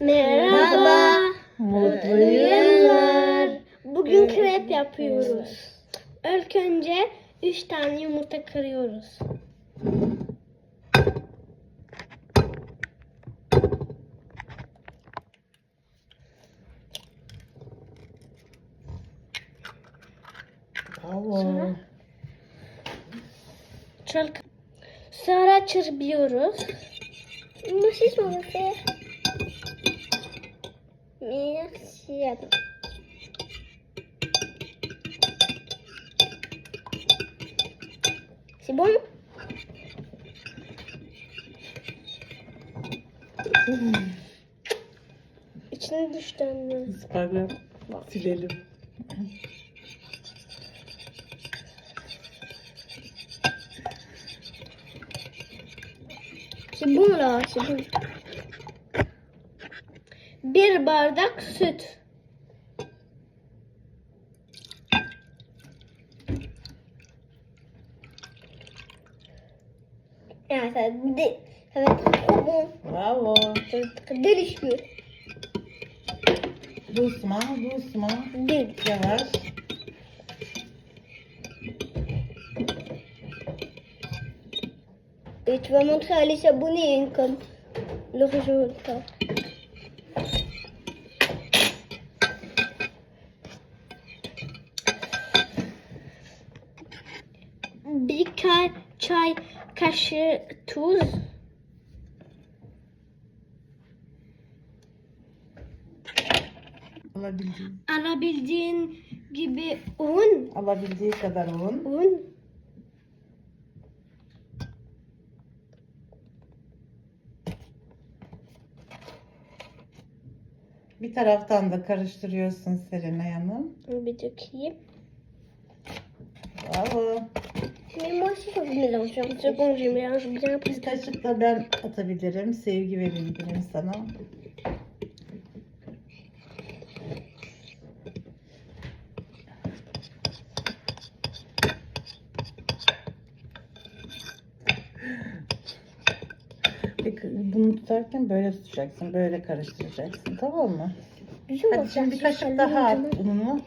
Merhaba. Mutlu yıllar. Bugün krep yapıyoruz. İlk önce 3 tane yumurta kırıyoruz. Bravo. Çok Sonra çırpıyoruz. Musisz mówić. Merci. C'est bon? İçine düştü anne. Isparla silelim. C'est bon là, c'est bon. Bir bardak süt. Être trop bon. Bravo. Délicieux. Doucement, doucement. Dé- Yavaş. Et à les abonnés hein, comme le résultat. Bir ka- çay kaşığı tuz, Alabildiği, alabildiğin gibi un, alabildiği kadar un. un, Bir taraftan da karıştırıyorsun Serenay Hanım. bir dökeyim. Bravo. Mais moi aussi, je vais mélanger un petit bon, je mélange bien. Kaşık da ben atabilirim. Sevgi verebilirim sana. Bunu tutarken böyle tutacaksın. Böyle karıştıracaksın. Tamam mı? Güzel Hadi olacak. şimdi bir kaşık daha at ununu.